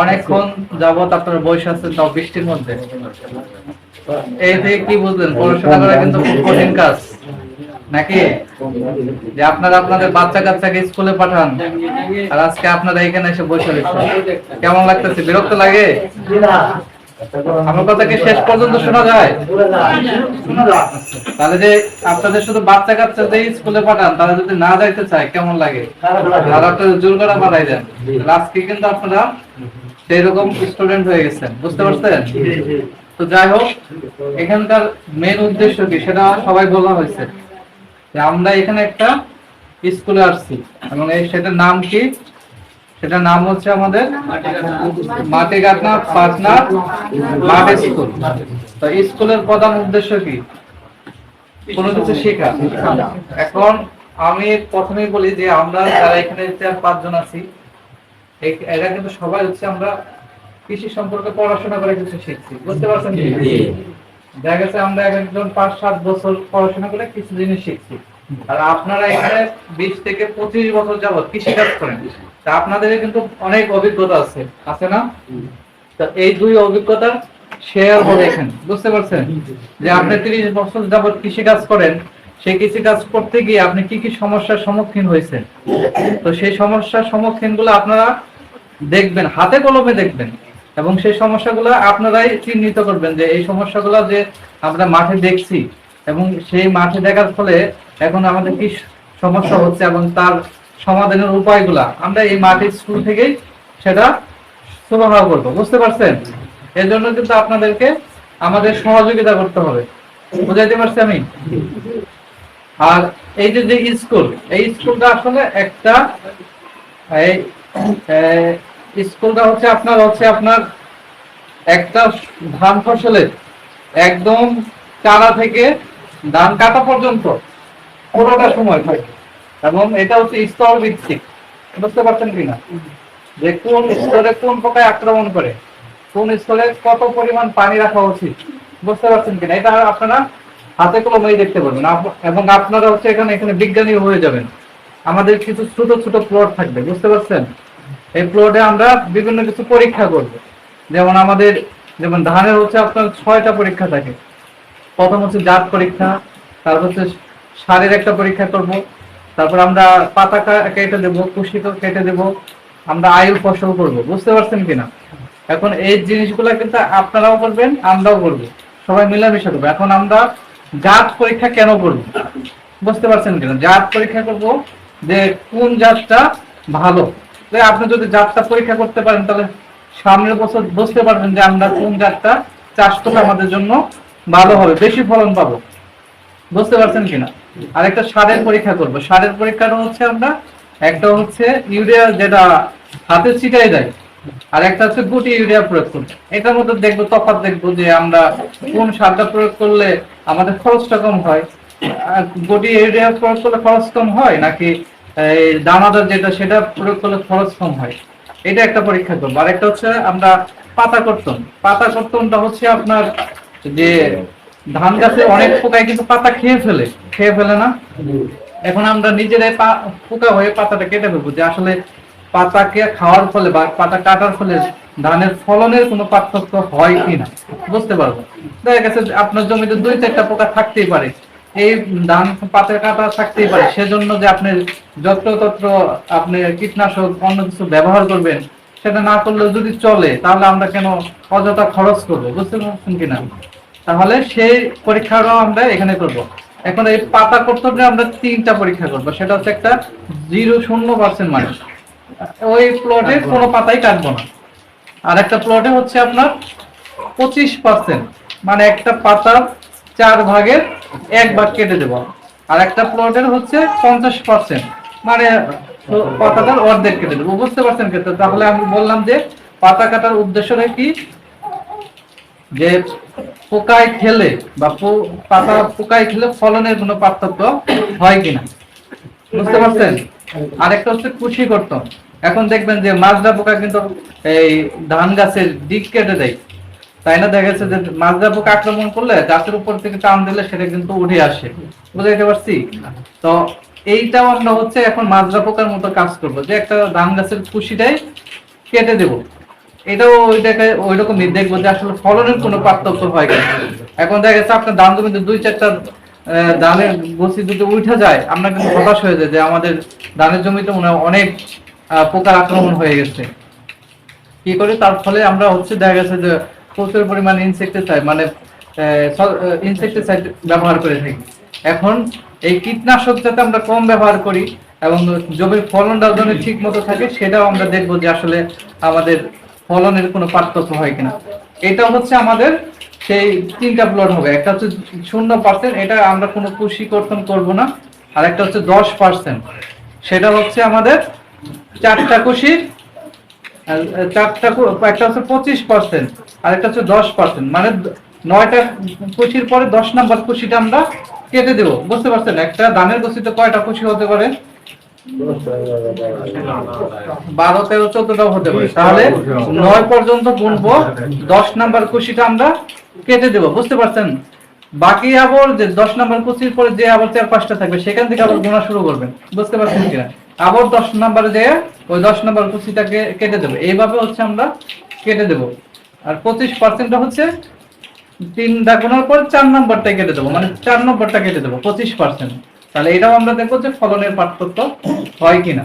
অনেকক্ষণ যাবত আপনার বয়স আছে, তাও বৃষ্টির মধ্যে। এই থেকে কি বুঝলেন, পড়াশোনা করা কিন্তু খুব কঠিন কাজ। নাকি? যে আপনারা আপনাদের বাচ্চা কাচ্চাকে স্কুলে পাঠান, আর আজকে আপনারা এখানে এসে বসে কেমন লাগতেছে? বিরক্ত লাগে? আমার কথা কি শেষ পর্যন্ত শোনা যায়? তাহলে যে আপনাদের শুধু বাচ্চা কাচ্চাদের স্কুলে পাঠান, তারা যদি না যাইতে চায়, কেমন লাগে? আপনারা জোর করে পাঠাই দেন। আজকে কিন্তু আপনারা সেই রকম স্টুডেন্ট হয়ে গেছেন, বুঝতে পারছেন? তো যাই হোক, এখানকার মেন উদ্দেশ্য কি? সেটা সবাই বলা হয়েছে। আমরা এখানে একটা স্কুলে আসছি, এবং সেটার নাম কি? সেটার নাম হচ্ছে আমাদের মাটিগাটনা পাটনা মাঠ স্কুল। তো স্কুলের প্রধান উদ্দেশ্য কি? কোনো কিছু শেখা? এখন আমি প্রথমেই বলি যে আমরা যারা এখানে চার পাঁচজন আছি এরা কিন্তু সবাই হচ্ছে আমরা কৃষি সম্পর্কে পড়াশোনা করে কিছু শিখছি। বুঝতে পারছেন দেখা গেছে আমরা এক একজন পাঁচ সাত বছর পড়াশোনা করে কিছু জিনিস শিখছি। আর আপনারা এখানে বিশ থেকে পঁচিশ বছর যাবত কৃষিকাজ করেন। তা আপনাদের কিন্তু অনেক অভিজ্ঞতা আছে। আছে না? তো এই দুই অভিজ্ঞতা শেয়ার এখানে। বুঝতে পারছেন? যে আপনি তিরিশ বছর যাবত কৃষিকাজ করেন, সেই কৃষিকাজ করতে গিয়ে আপনি কি কি সমস্যার সম্মুখীন হয়েছেন? তো সেই সমস্যার সম্মুখীনগুলো আপনারা দেখবেন, হাতে কলমে দেখবেন। এবং সেই সমস্যাগুলো আপনারাই চিহ্নিত করবেন যে এই সমস্যাগুলো যে আমরা মাঠে দেখছি এবং সেই মাঠে দেখার ফলে এখন আমাদের কি সমস্যা হচ্ছে এবং তার সমাধানের উপায়গুলা, আমরা এই মাঠের স্কুল থেকেই সেটা সুরাহা করব, বুঝতে পারছেন? এর জন্য কিন্তু আপনাদেরকে আমাদের সহযোগিতা করতে হবে। বুঝাইতে পারছি আমি? আর এই যে স্কুল, এই স্কুলটা আসলে একটা, এই স্কুলটা হচ্ছে আপনার হচ্ছে আপনার একটা ধান ফসলের একদম চারা থেকে ধান কাটা পর্যন্ত পুরোটা সময় থাকে। এবং এটা হচ্ছে স্তর ভিত্তিক। বুঝতে পারছেন কিনা? যে কোন স্তরে কোন পোকায় আক্রমণ করে, কোন স্তরে কত পরিমাণ পানি রাখা উচিত, বুঝতে পারছেন কিনা? এটা আপনারা হাতে কলমেই দেখতে পারবেন। এবং আপনারা হচ্ছে এখানে এখানে বিজ্ঞানী হয়ে যাবেন। আমাদের কিছু ছোট ছোট প্লট থাকবে, বুঝতে পারছেন? এই প্লটে আমরা বিভিন্ন কিছু পরীক্ষা করব। যেমন আমাদের, যেমন ধানের হচ্ছে আপনার ছয়টা পরীক্ষা থাকে। প্রথম হচ্ছে জাত পরীক্ষা, তারপর হচ্ছে সারের একটা পরীক্ষা করব, তারপর আমরা পাতা কেটে দেবো কুশি কেটে দেব, আমরা আয়ু ফসল করব, বুঝতে পারছেন কিনা? এখন এই জিনিসগুলো কিন্তু আপনারাও করবেন, আমরাও করব, সবাই মিলামিশা করব। এখন আমরা জাত পরীক্ষা কেন করব? বুঝতে পারছেন কিনা? জাত পরীক্ষা করব যে কোন জাতটা ভালো। আপনি যদি জাতটা পরীক্ষা করতে পারেন, তাহলে সামনের বছর বুঝতে পারবেন যে আমরা কোন জাতটা চাষ করলে আমাদের জন্য ভালো হবে, বেশি ফলন পাবো। বুঝতে পারছেন কিনা? আর একটা সারের পরীক্ষা করব। সারের পরীক্ষাটা হচ্ছে আমরা, একটা হচ্ছে ইউরিয়া যেটা হাতে ছিটাই দেয়, আর একটা হচ্ছে গুটি ইউরিয়া প্রয়োগ করব। এটার মধ্যে দেখব, তফাৎ দেখব যে আমরা কোন সারটা প্রয়োগ করলে আমাদের খরচটা কম হয়। গুটি ইউরিয়া প্রয়োগ করলে খরচ কম হয়, নাকি দানাদার যেটা সেটা প্রয়োগ করলে খরচ কম হয়? এটা একটা পরীক্ষা করব। আর একটা হচ্ছে আমরা পাতা কর্তন। পাতা কর্তনটা হচ্ছে আপনার যে ধান গাছে অনেক পোকায় কিন্তু পাতা খেয়ে ফেলে খেয়ে ফেলে না? এখন আমরা নিজেরাই পোকা হয়ে পাতাটা কেটে ফেলব যে আসলে পাতাকে খাওয়ার ফলে বা পাতা কাটার ফলে ধানের ফলনের কোনো পার্থক্য হয় কিনা, বুঝতে পারব? দেখা গেছে আপনার জমিতে দুই চারটা পোকা থাকতেই পারে, এই ধান পাতা কাটা থাকতেই পারে, সেজন্য যে আপনি যত্রতত্র আপনি কীটনাশক অন্য কিছু ব্যবহার করবেন, সেটা না করলে যদি চলে, তাহলে আমরা কেন অযথা খরচ করব, বুঝতে পারছেন কিনা? তাহলে সেই পরীক্ষাটাও আমরা এখানে করব। এখন এই পাতা করতে আমরা তিনটা পরীক্ষা করব। সেটা হচ্ছে একটা জিরো শূন্য পার্সেন্ট মানে। ওই প্লটে কোনো পাতাই কাটবো না। আর একটা প্লটে হচ্ছে আপনার পঁচিশ পার্সেন্ট মানে একটা পাতা চার ভাগের এক ভাগ কেটে দেবো। আর একটা প্লটের হচ্ছে পঞ্চাশ পার্সেন্ট মানে পাতাটার অর্ধেক কেটে দেবো। বুঝতে পারছেন কিন্তু তাহলে আমি বললাম যে পাতা কাটার উদ্দেশ্যটা কি? যে পোকায় খেলে বা পাতা পোকায় খেলে ফলনের কোনো পার্থক্য হয় কিনা? বুঝতে পারছেন? আরেকটা হচ্ছে কুশি করতাম এখন দেখবেন যে মাজরা পোকা কিন্তু এই ধান গাছের দিক কেটে দেয়। তাই না? দেখা যাচ্ছে যে মাজরা পোকা আক্রমণ করলে গাছের উপর থেকে টান দিলে সেটা কিন্তু উঠে আসে। বুঝাইতে পারছি? তো এইটাও আমরা হচ্ছে এখন মাজরা পোকার মতো কাজ করব যে একটা ধান গাছের কুশিটাই কেটে দেবো। এটাও ওই দেখে ওই রকমই দেখব যে আসলে ফলনের কোনো পার্থক্য হয় কিনা। এখন দেখা যাচ্ছে আপনার ধান জমিতে দুই চারটা ধানের বসি যদি উঠে যায়, আমরা কিন্তু হতাশ হয়ে যায় যে আমাদের ধানের জমিতে অনেক পোকার আক্রমণ হয়ে গেছে। কি করে? তার ফলে আমরা হচ্ছে দেখা গেছে যে প্রচুর পরিমাণে ইনসেক্টিসাইড মানে ইনসেক্টিসাইড ব্যবহার করে থাকি। এখন এই কীটনাশক যাতে আমরা কম ব্যবহার করি এবং জমির ফলনটা যেন ঠিক মতো থাকে, সেটাও আমরা দেখব যে আসলে আমাদের ফলনের কোনো পার্থক্য হয় কিনা। এটা হচ্ছে আমাদের সেই তিনটা প্লট হবে। একটা হচ্ছে শূন্য পার্সেন্ট এটা আমরা কোনো পুষি কর্তন করব না। আর একটা হচ্ছে দশ পার্সেন্ট সেটা হচ্ছে আমাদের চারটা কুশির চারটা একটা হচ্ছে পঁচিশ পার্সেন্ট আর একটা হচ্ছে দশ পার্সেন্ট মানে নয়টা কুচির পরে দশ নাম্বার কুচিটা আমরা কেটে দেবো। বুঝতে পারছেন? একটা ধানের কুচিতে কয়টা কুচি হতে পারে? বারো তেরো চোদ্দটাও হতে পারে। তাহলে নয় পর্যন্ত গুনবো, দশ নাম্বার কুচিটা আমরা কেটে দেব, বুঝতে পারছেন? বাকি আবার যে দশ নাম্বার কুচির পরে যে আবার চার পাঁচটা থাকবে, সেখান থেকে আবার গোনা শুরু করবেন, বুঝতে পারছেন কিনা? আবার দশ নাম্বারে যে ওই দশ নাম্বার কুচিটাকে কেটে দেবো। এইভাবে হচ্ছে আমরা কেটে দেবো। আর পঁচিশ পার্সেন্ট হচ্ছে তিনটা গোনার পর চার নম্বরটা কেটে দেবো মানে চার নম্বরটা কেটে দেবো, পঁচিশ পার্সেন্ট। তাহলে এটাও আমরা দেখব যে ফলনের পার্থক্য হয় কিনা।